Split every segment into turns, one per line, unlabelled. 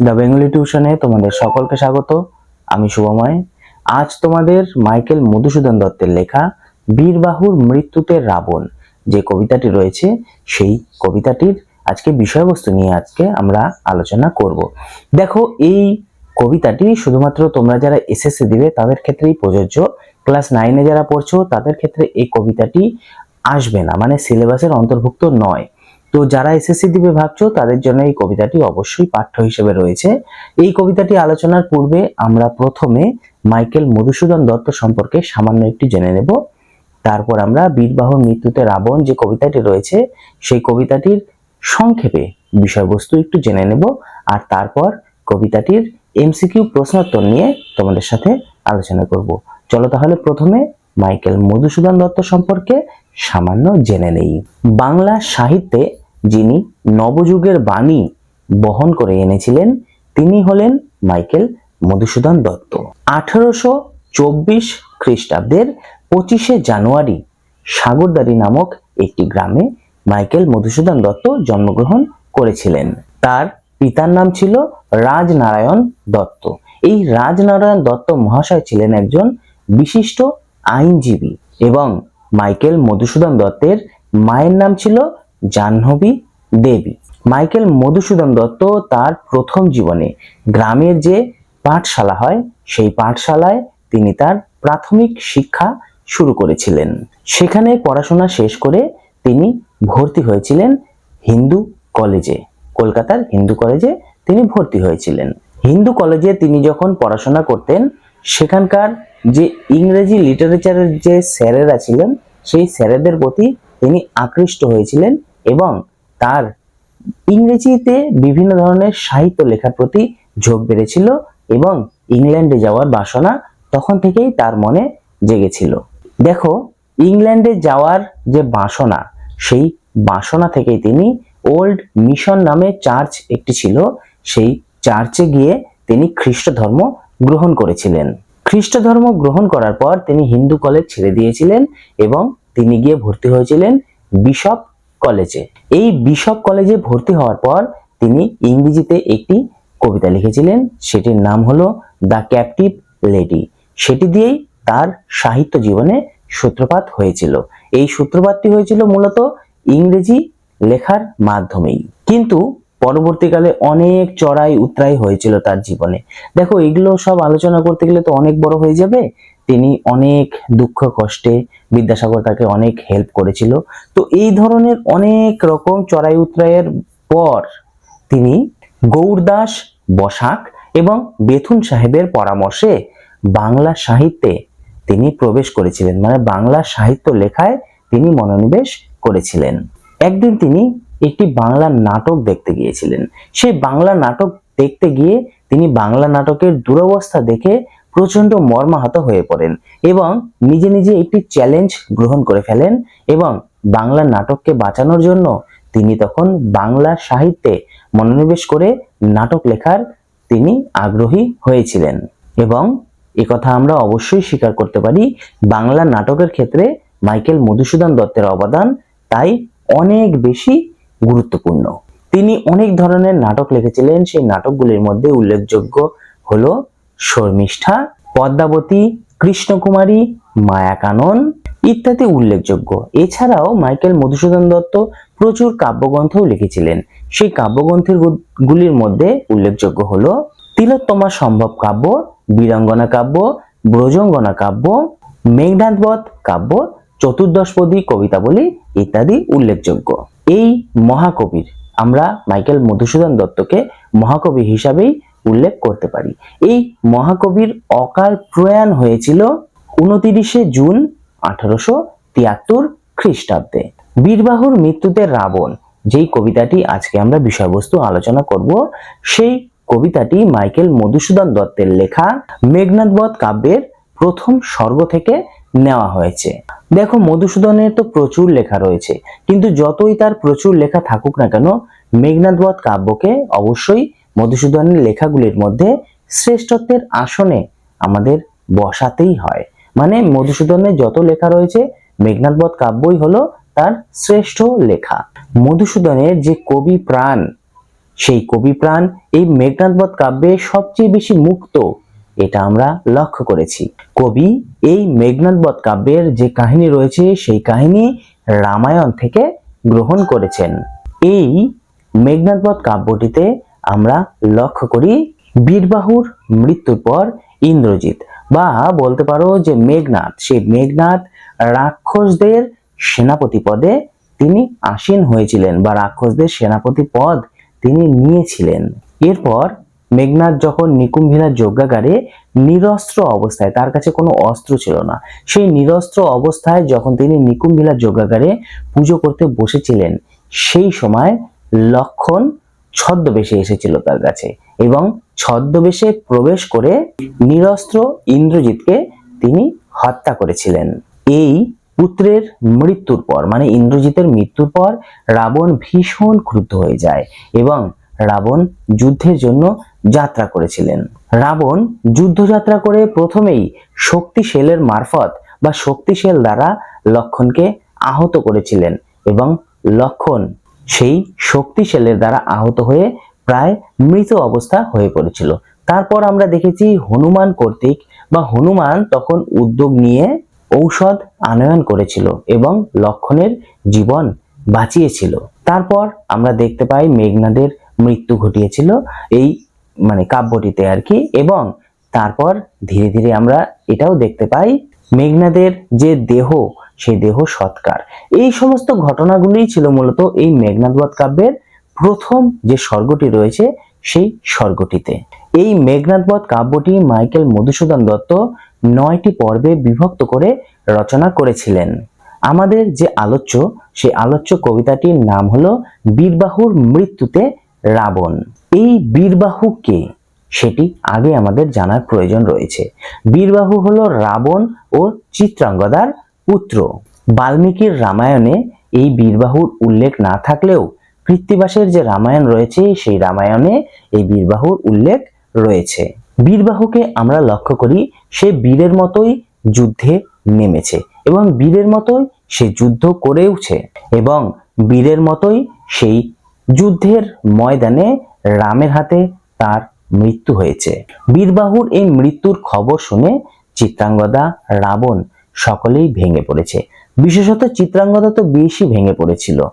The Bengali টিউশনে তোমাদের সকলকে স্বাগত। আমি শুভময়। আজ তোমাদের মাইকেল মধুসূদন দত্তের লেখা বীরবাহুর মৃত্যুতে রাবণ যে কবিতাটি রয়েছে, সেই কবিতাটির আজকে বিষয়বস্তু নিয়ে আজকে আমরা আলোচনা করব। দেখো, এই কবিতাটি শুধুমাত্র তোমরা যারা এসএসসি দিবে, তাদের ক্ষেত্রেই প্রযোজ্য। ক্লাস নাইনে যারা পড়ছো, তাদের ক্ষেত্রে এই কবিতাটি আসবে না মানে সিলেবাসের অন্তর্ভুক্ত নয়। তো যারা এসএসসি দিবে ভাবছ, তাদের জন্য এই কবিতাটি অবশ্যই পাঠ্য হিসেবে রয়েছে। এই কবিতাটি আলোচনার পূর্বে আমরা প্রথমে মাইকেল মধুসূদন দত্ত সম্পর্কে সামান্য একটু জেনে নেব। তারপর আমরা বীরবাহুর মৃত্যুতে রাবণ যে কবিতাটি রয়েছে, সেই কবিতাটির সংক্ষেপে বিষয়বস্তু একটু জেনে নেব। আর তারপর কবিতাটির এমসিকিউ প্রশ্নোত্তর নিয়ে তোমাদের সাথে আলোচনা করব। চলো তাহলে প্রথমে মাইকেল মধুসূদন দত্ত সম্পর্কে সামান্য জেনে নেই। বাংলা সাহিত্যে যিনি নবযুগের বাণী বহন করে এনেছিলেন, তিনি হলেন মাইকেল মধুসূদন দত্ত। আঠারোশো চব্বিশ খ্রিস্টাব্দের পঁচিশে জানুয়ারি সাগরদারি নামক একটি গ্রামে মাইকেল মধুসূদন দত্ত জন্মগ্রহণ করেছিলেন। তার পিতার নাম ছিল রাজনারায়ণ দত্ত। এই রাজনারায়ণ দত্ত মহাশয় ছিলেন একজন বিশিষ্ট আইনজীবী এবং মাইকেল মধুসূদন দত্তের মায়ের নাম ছিল জাহ্নবী দেবী। মাইকেল মধুসূদন দত্ত তার প্রথম জীবনে গ্রামের যে পাঠশালা হয়, সেই পাঠশালায় তিনি তার প্রাথমিক শিক্ষা শুরু করেছিলেন। সেখানে পড়াশোনা শেষ করে তিনি ভর্তি হয়েছিলেন হিন্দু কলেজে। কলকাতার হিন্দু কলেজে তিনি ভর্তি হয়েছিলেন। হিন্দু কলেজে তিনি যখন পড়াশোনা করতেন, সেখানকার যে ইংরেজি লিটারেচারের যে স্যারেরা ছিলেন, সেই স্যারেদের প্রতি তিনি আকৃষ্ট হয়েছিলেন এবং তার ইংরেজিতে বিভিন্ন ধরনের সাহিত্য লেখার প্রতি ঝোঁক বেড়েছিল এবং ইংল্যান্ডে যাওয়ার বাসনা তখন থেকেই তার মনে জেগেছিল। দেখো, ইংল্যান্ডে যাওয়ার যে বাসনা, সেই বাসনা থেকেই তিনি ওল্ড মিশন নামে চার্চ একটি ছিল, সেই চার্চে গিয়ে তিনি খ্রিস্ট ধর্ম গ্রহণ করেছিলেন। খ্রিস্ট ধর্ম গ্রহণ করার পর তিনি হিন্দু কলেজ ছেড়ে দিয়েছিলেন এবং তিনি গিয়ে ভর্তি হয়েছিলেন বিশপ কলেজে। এই বিশপ কলেজে ভর্তি হওয়ার পর তিনি ইংরেজিতে একটি কবিতা লিখেছিলেন। সেটির নাম হলো দ্য ক্যাপটিভ লেডি সেটি দিয়েই তার সাহিত্য জীবনে সূত্রপাত হয়েছিল। এই সূত্রপাতটি হয়েছিল মূলত ইংরেজি লেখার মাধ্যমেই। কিন্তু পরবর্তীকালে অনেক চড়াই উতরাই হয়েছিল তার জীবনে। দেখো, এগুলো সব আলোচনা করতে গেলে তো অনেক বড় হয়ে যাবে। তিনি অনেক দুঃখ কষ্টে বিদ্যাসাগর তাকে অনেক হেল্প করেছিল। তো এই ধরনের অনেক রকম চড়াই উতরাইয়ের পর তিনি গৌরদাস বসাক এবং বেথুন সাহেবের পরামর্শে বাংলা সাহিত্যে তিনি প্রবেশ করেছিলেন। মানে বাংলা সাহিত্য লেখায় তিনি মনোনিবেশ করেছিলেন। একদিন তিনি একটি বাংলা নাটক দেখতে গিয়েছিলেন। সেই বাংলা নাটক দেখতে গিয়ে তিনি বাংলা নাটকের দুরবস্থা দেখে প্রচণ্ড মর্মাহত হয়ে পড়েন এবং নিজে নিজে একটি চ্যালেঞ্জ গ্রহণ করে ফেলেন এবং বাংলা নাটককে বাঁচানোর জন্য তিনি তখন বাংলা সাহিত্যে মনোনিবেশ করে নাটক লেখার তিনি আগ্রহী হয়েছিলেন। এবং একথা আমরা অবশ্যই স্বীকার করতে পারি, বাংলা নাটকের ক্ষেত্রে মাইকেল মধুসূদন দত্তের অবদান তাই অনেক বেশি গুরুত্বপূর্ণ। তিনি অনেক ধরনের নাটক লিখেছিলেন, সেই নাটকগুলির মধ্যে উল্লেখযোগ্য হলো শর্মিষ্ঠা, পদ্মাবতী, কৃষ্ণকুমারী, মায়াকানন ইত্যাদি উল্লেখযোগ্য। এছাড়াও মাইকেল মধুসূদন দত্ত প্রচুর কাব্যগ্রন্থও লিখেছিলেন। সেই কাব্যগ্রন্থের গুলির মধ্যে উল্লেখযোগ্য হল তিলোত্তমা সম্ভব কাব্য, বীরাঙ্গনা কাব্য, ব্রজঙ্গনা কাব্য মেঘনাথবধ কাব্য চতুর্দশপদী কবিতাবলী ইত্যাদি উল্লেখযোগ্য। এই মহাকবির আমরা মাইকেল মধুসূদন দত্তকে মহাকবি হিসাবেই উল্লেখ করতে পারি। এই মহাকবির অকাল প্রয়াণ হয়েছিল উনতিরিশে জুন আঠারোশো তিয়াত্তর খ্রিস্টাব্দে। বীরবাহুর মৃত্যুতে রাবণ, যেই কবিতাটি আজকে আমরা বিষয়বস্তু আলোচনা করব, সেই কবিতাটি মাইকেল মধুসূদন দত্তের লেখা মেঘনাথবধ কাব্যের প্রথম স্বর্গ থেকে নেওয়া হয়েছে। দেখো, মধুসূদনের তো প্রচুর লেখা রয়েছে, কিন্তু যতই তার প্রচুর লেখা থাকুক না কেন মেঘনাথবধ কাব্যকে অবশ্যই মধুসূদনের লেখাগুলির মধ্যে শ্রেষ্ঠত্বের আসনে আমাদের বসাতেই হয়। মানে মধুসূদনের যত লেখা রয়েছে মেঘনাথবধ কাব্যই হলো তার শ্রেষ্ঠ লেখা। মধুসূদনের যে কবি প্রাণ, সেই কবিপ্রাণ এই মেঘনাথবধ কাব্যে সবচেয়ে বেশি মুক্ত, এটা আমরা লক্ষ্য করেছি। কবি এই মেঘনাথবধ কাব্যের যে কাহিনী রয়েছে, সেই কাহিনী রামায়ণ থেকে গ্রহণ করেছেন। এই মেঘনাথবধ কাব্যটিতে আমরা লক্ষ্য করি বীরবাহুর মৃত্যুর পর ইন্দ্রজিৎ। বা বলতে পারো যে মেঘনাথ সেই মেঘনাথ রাক্ষসদের সেনাপতি পদে তিনি আসীন হয়েছিলেন বা রাক্ষসদের সেনাপতি পদ তিনি নিয়েছিলেন। এরপর মেঘনাথ যখন নিকুম্ভিলার যজ্ঞাগারে নিরস্ত্র অবস্থায়, তার কাছে কোনো অস্ত্র ছিল না, সেই নিরস্ত্র অবস্থায় যখন তিনি নিকুম্ভিলার যজ্ঞাগারে পুজো করতে বসেছিলেন, সেই সময় লক্ষণ ছদ্মবেশে এসেছিল তার কাছে এবং ছদ্মবেশে প্রবেশ করে নিরস্ত্র ইন্দ্রজিৎকে তিনি হত্যা করেছিলেন। এই পুত্রের মৃত্যুর পর মানে ইন্দ্রজিতের মৃত্যুর পর রাবণ ভীষণ ক্রুদ্ধ হয়ে যায় এবং রাবণ যুদ্ধের জন্য যাত্রা করেছিলেন। রাবণ যুদ্ধযাত্রা করে প্রথমেই শক্তিশেলের মারফত বা শক্তিশেল দ্বারা লক্ষণকে আহত করেছিলেন এবং লক্ষণ সেই শক্তিশেলের দ্বারা আহত হয়ে প্রায় মৃত অবস্থা হয়ে পড়েছিল। তারপর আমরা দেখেছি হনুমান কর্তৃক বা হনুমান তখন উদ্যোগ নিয়ে ঔষধ আনয়ন করেছিল এবং লক্ষণের জীবন বাঁচিয়েছিল। তারপর আমরা দেখতে পাই মেঘনাদের মৃত্যু ঘটিয়েছিল এই মানে কাব্যটিতে আর কি এবং তারপর ধীরে ধীরে আমরা এটাও দেখতে পাই মেঘনাদের যে দেহ সেই দেহ সৎকার। এই সমস্ত ঘটনাগুলোই ছিল মূলত এই মেঘনাদবধ কাব্যের প্রথম যে স্বর্গটি রয়েছে, সেই স্বর্গটিতে। এই মেঘনাদবধ কাব্যটি মাইকেল মধুসূদন দত্ত নয়টি পর্বে বিভক্ত করে রচনা করেছিলেন। আমাদের যে আলোচ্য, সেই আলোচ্য কবিতাটির নাম হলো বীরবাহুর মৃত্যুতে রাবণ। এই বীরবাহু কে? সেটি আগে আমাদের জানার প্রয়োজন রয়েছে। বীরবাহু হলো রাবণ ও চিত্রাঙ্গদার পুত্র। বাল্মীকির রামায়ণে এই বীরবাহুর উল্লেখ না থাকলেও কৃত্তিবাসের যে রামায়ণ রয়েছে, সেই রামায়ণে এই বীরবাহুর উল্লেখ রয়েছে। বীরবাহুকে আমরা লক্ষ্য করি, সে বীরের মতোই যুদ্ধে নেমেছে এবং বীরের মতোই সে যুদ্ধ করেওছে এবং বীরের মতোই সেই যুদ্ধের ময়দানে রামের হাতে তার মৃত্যু হয়েছে। বীরবাহুর এই মৃত্যুর খবর শুনে চিত্রাঙ্গদা রাবণ সকলেই ভেঙে পড়েছে। বিশেষত চিত্রাঙ্গদা তো বেশি ভেঙে পড়েছিল।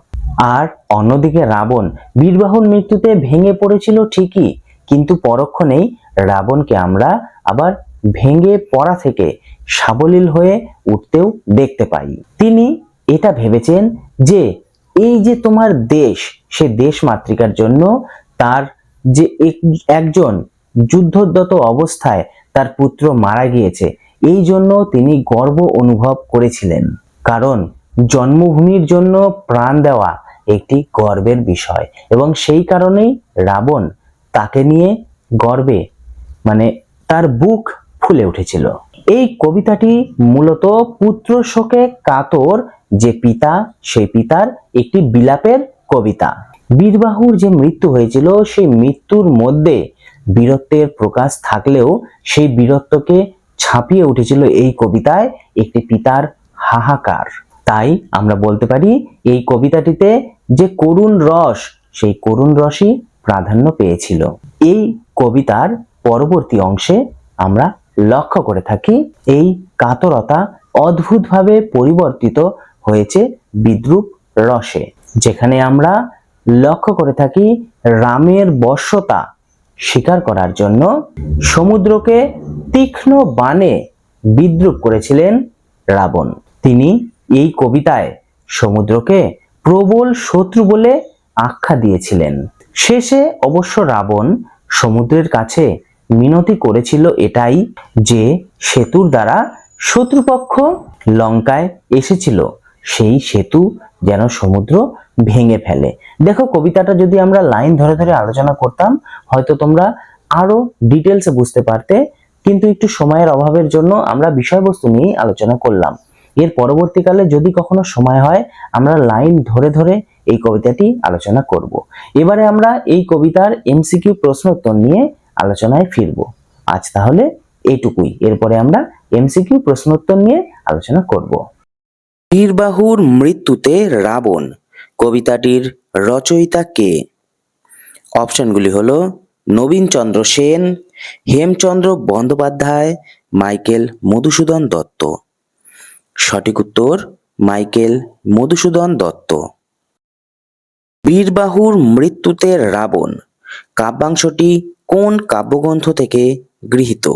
আর অন্যদিকে রাবণ বীরবাহুর মৃত্যুতে ভেঙে পড়েছিল ঠিকই, কিন্তু পরক্ষণেই রাবণকে আমরা আবার ভেঙে পড়া থেকে সাবলীল হয়ে উঠতেও দেখতে পাই। তিনি এটা ভেবেছেন যে এই যে তোমার দেশ, সে দেশ মাতৃকার জন্য তার যে এক- একজন যুদ্ধরত অবস্থায় তার পুত্র মারা গিয়েছে এই জন্য তিনি গর্ব অনুভব করেছিলেন। কারণ জন্মভূমির জন্য প্রাণ দেওয়া একটি গর্বের বিষয় এবং সেই কারণেই রাবণ তাকে নিয়ে গর্বে মানে তার বুক ফুলে উঠেছিল। এই কবিতাটি মূলত পুত্র শোকে কাতর যে পিতা, সেই পিতার একটি বিলাপের কবিতা। বীরবাহুর যে মৃত্যু হয়েছিল, সেই মৃত্যুর মধ্যে বীরত্বের প্রকাশ থাকলেও সেই বীরত্বকে ছাপিয়ে উঠেছিল এই কবিতায় একটি পিতার হাহাকার। তাই আমরা বলতে পারি, এই কবিতাটিতে যে করুণ রস, সেই করুণ রসই প্রাধান্য পেয়েছিল। এই কবিতার পরবর্তী অংশে আমরা লক্ষ্য করে থাকি, এই কাতরতা অদ্ভুতভাবে পরিবর্তিত হয়েছে বিদ্রুপ রসে। যেখানে আমরা লক্ষ্য করে থাকি, রামের বশ্যতা স্বীকার করার জন্য সমুদ্রকে তীক্ষ্ণ বাণে বিদ্রুপ করেছিলেন রাবণ। তিনি এই কবিতায় সমুদ্রকে প্রবল শত্রু বলে আখ্যা দিয়েছিলেন। শেষে অবশ্য রাবণ সমুদ্রের কাছে মিনতি করেছিল এটাই যে সেতুর দ্বারা শত্রুপক্ষ লঙ্কায় এসেছিল। সেই সেতু যেন সমুদ্র ভেঙে ফেলে। দেখো, কবিতাটা যদি আমরা লাইন ধরে ধরে আলোচনা করতাম, হয়তো তোমরা আরও ডিটেলসে বুঝতে পারতে কিন্তু একটু সময়ের অভাবের জন্য আমরা বিষয়বস্তু নিয়ে আলোচনা করলাম। এর পরবর্তীকালে যদি কখনো সময় হয়, আমরা লাইন ধরে ধরে এই কবিতাটি আলোচনা করব। এবারে আমরা এই কবিতার এমসিকিউ প্রশ্ন উত্তর নিয়ে আলোচনায় ফিরব। আজ তাহলে এইটুকুই। এরপরে আমরা এমসিকিউ প্রশ্ন উত্তর নিয়ে আলোচনা করব। বীরবাহুর মৃত্যুতে রাবণ। কবিতাটির রচয়িতা কে? অপশনগুলি হলো নবীনচন্দ্র সেন, হেমচন্দ্র বন্দ্যোপাধ্যায়, মাইকেল মধুসূদন দত্ত। সঠিক উত্তর, মাইকেল মধুসূদন দত্ত। বীরবাহুর মৃত্যুতে রাবণ, কাব্যাংশটি কোন কাব্যগ্রন্থ থেকে গৃহীত?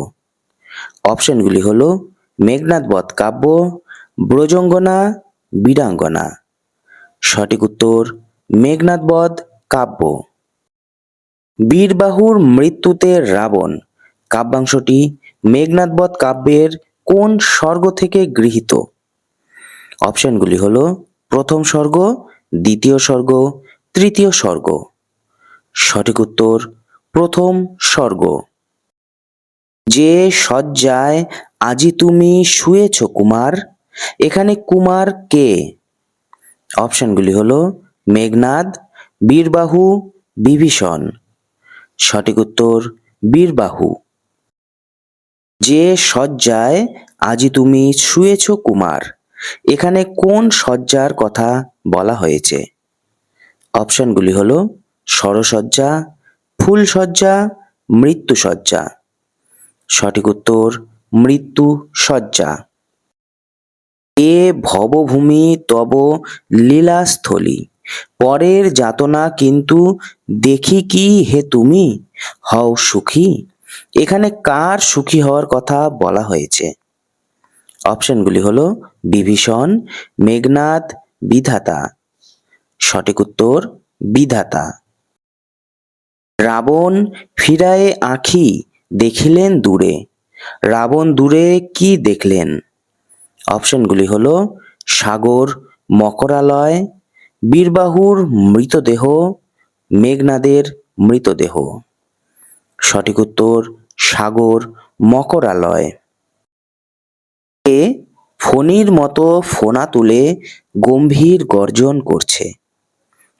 অপশনগুলি হল মেঘনাদ বধ কাব্য, ব্রজঙ্গনা, বীরাঙ্গনা। সঠিক উত্তর, মেঘনাদ বধ কাব্য। বীরবাহুর মৃত্যুতে রাবণ। কাব্যাংশটি মেঘনাদ বধ কাব্যের কোন স্বর্গ থেকে গৃহীত? অপশনগুলি হল প্রথম স্বর্গ, দ্বিতীয় স্বর্গ, তৃতীয় স্বর্গ। সঠিক উত্তর, প্রথম স্বর্গ। যে শয্যায় আজি তুমি শুয়েছ কুমার, এখানে কুমার কে? অপশনগুলি হল মেঘনাদ, বীরবাহু, বিভীষণ। সঠিক উত্তর, বীরবাহু। যে শয্যায় আজি তুমি শুয়েছ কুমার, এখানে কোন শয্যার কথা বলা হয়েছে? অপশনগুলি হলো সরসজ্জা ফুলসজ্জা মৃত্যুসজ্জা সঠিক উত্তর মৃত্যু সজ্জা এ ভবভূমি তব লীলাস্থলী। পরের যাতনা কিন্তু দেখি কি হে তুমি? হও সুখী। এখানে কার সুখী হওয়ার কথা বলা হয়েছে? অপশনগুলি হলো বিভীষণ, মেঘনাদ, বিধাতা। সঠিক উত্তর, বিধাতা। রাবণ ফিরায়ে আঁখি, দেখিলেন দূরে। রাবণ দূরে কি দেখলেন? অপশনগুলি হল সাগর, মকরালয় বীরবাহুর মৃতদেহ, মেঘনাদের মৃতদেহ। সঠিক উত্তর, সাগর মকরালয়। এ ফণির মতো ফোনা তুলে গম্ভীর গর্জন করছে।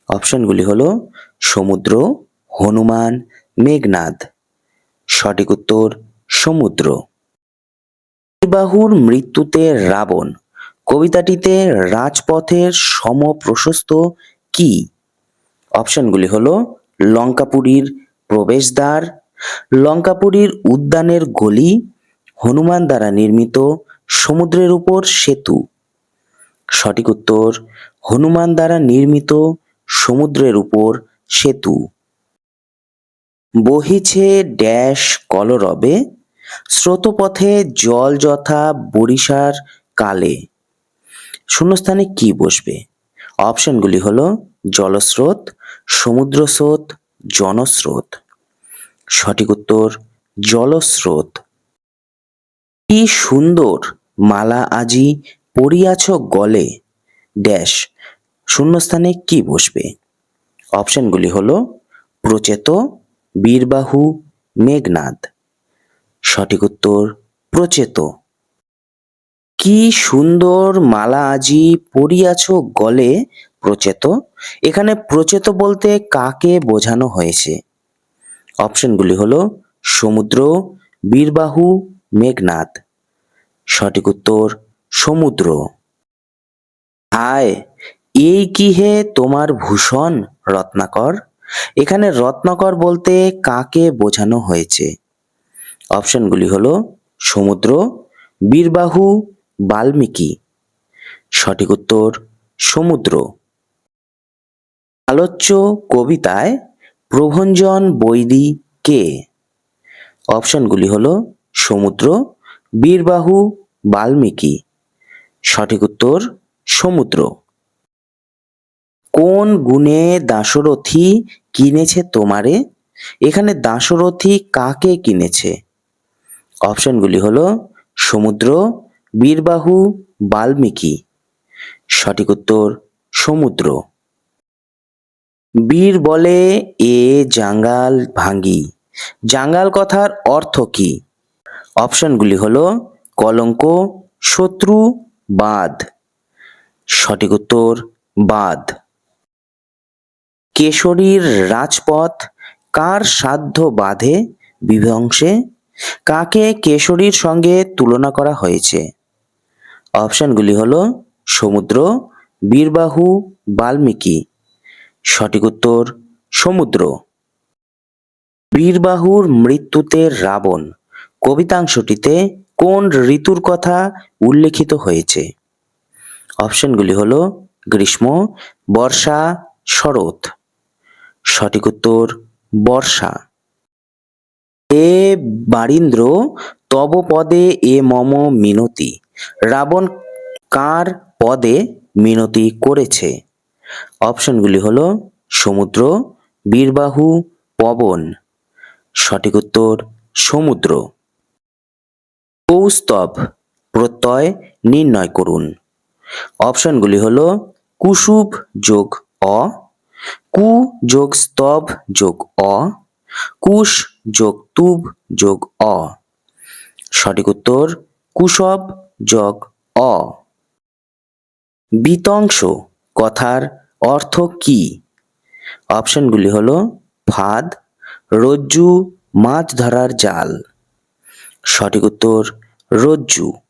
অপশনগুলি হলো, সমুদ্র, হনুমান, মেঘনাদ। সঠিক উত্তর, সমুদ্র। বাহুর মৃত্যুতে রাবণ। কবিতাটিতে রাজপথের সমপ্রশস্ত কি? অপশনগুলি হল লঙ্কাপুরীর প্রবেশদ্বার, লঙ্কাপুরীর উদ্যানের গলি, হনুমান দ্বারা নির্মিত সমুদ্রের উপর সেতু। সঠিক উত্তর, হনুমান দ্বারা নির্মিত সমুদ্রের উপর সেতু। বহিছে ড্যাশ কলরবে, স্রোতপথে জল যথা বরিশার কালে। শূন্যস্থানে কি বসবে? অপশনগুলি হলো জলস্রোত সমুদ্র স্রোত জনস্রোত। সঠিক উত্তর, জলস্রোত। কি সুন্দর মালা আজি পরিয়াছ গলে। ড্যাশ, শূন্যস্থানে কি বসবে? অপশনগুলি হলো প্রচেত, বীরবাহু, মেঘনাদ। সঠিক উত্তর, প্রচেত। কি সুন্দর মালা আজি পরিয়াছ গলে প্রচেত? এখানে প্রচেত বলতে কাকে বোঝানো হয়েছে? অপশনগুলি হলো, সমুদ্র, বীরবাহু, মেঘনাদ। সঠিক উত্তর, সমুদ্র। আয়, এই কি হে তোমার ভূষণ, রত্নাকর। এখানে রত্নাকর বলতে কাকে বোঝানো হয়েছে? অপশনগুলি হলো, সমুদ্র, বীরবাহু বাল্মীকি। সঠিক উত্তর, সমুদ্র। আলোচ্য কবিতায় প্রভঞ্জন বৈদি কে? অপশনগুলি হল সমুদ্র, বীরবাহু, বাল্মীকি। সঠিক উত্তর, সমুদ্র। কোন গুণে দাশরথী কিনেছে তোমারে? এখানে দাশরথী কাকে কিনেছে? অপশনগুলি হলো সমুদ্র বীরবাহু বাল্মীকি। সঠিক উত্তর, সমুদ্র। বীর বলে এ জাঙ্গাল ভাঙ্গি। জাঙ্গাল কথার অর্থ কি? অপশনগুলি হল কলঙ্ক, শত্রু বাদ সঠিক উত্তর বাদ কেশরীর রাজপথ কার সাধ্য বাঁধে বিধ্বংসে কাকে কেশরীর সঙ্গে তুলনা করা হয়েছে? অপশনগুলি হলো সমুদ্র, বীরবাহু, বাল্মীকি। সঠিক উত্তর, সমুদ্র। বীরবাহুর মৃত্যুতে রাবণ। কবিতাংশটিতে কোন ঋতুর কথা উল্লেখিত হয়েছে? অপশনগুলি হলো গ্রীষ্ম, বর্ষা, শরৎ। সঠিক উত্তর, বর্ষা। এ বারীন্দ্র তব পদে এ মম মিনতি। রাবণ কার পদে মিনতি করেছে? অপশনগুলি হল সমুদ্র, বীরবাহু, পবন। সঠিক উত্তর, সমুদ্র। কৌস্তব, প্রত্যয় নির্ণয় করুন। অপশনগুলি হল কুশুব যোগ অ, কু যোগ স্তব যোগ অ, কুশ যোগ তুব যোগ অ। সঠিক উত্তর কুশব যোগ অ। বিতংশ কথার অর্থ কি? অপশনগুলি হল ফাঁদ, রজ্জু, মাছ ধরার জাল। সঠিক উত্তর রজ্জু।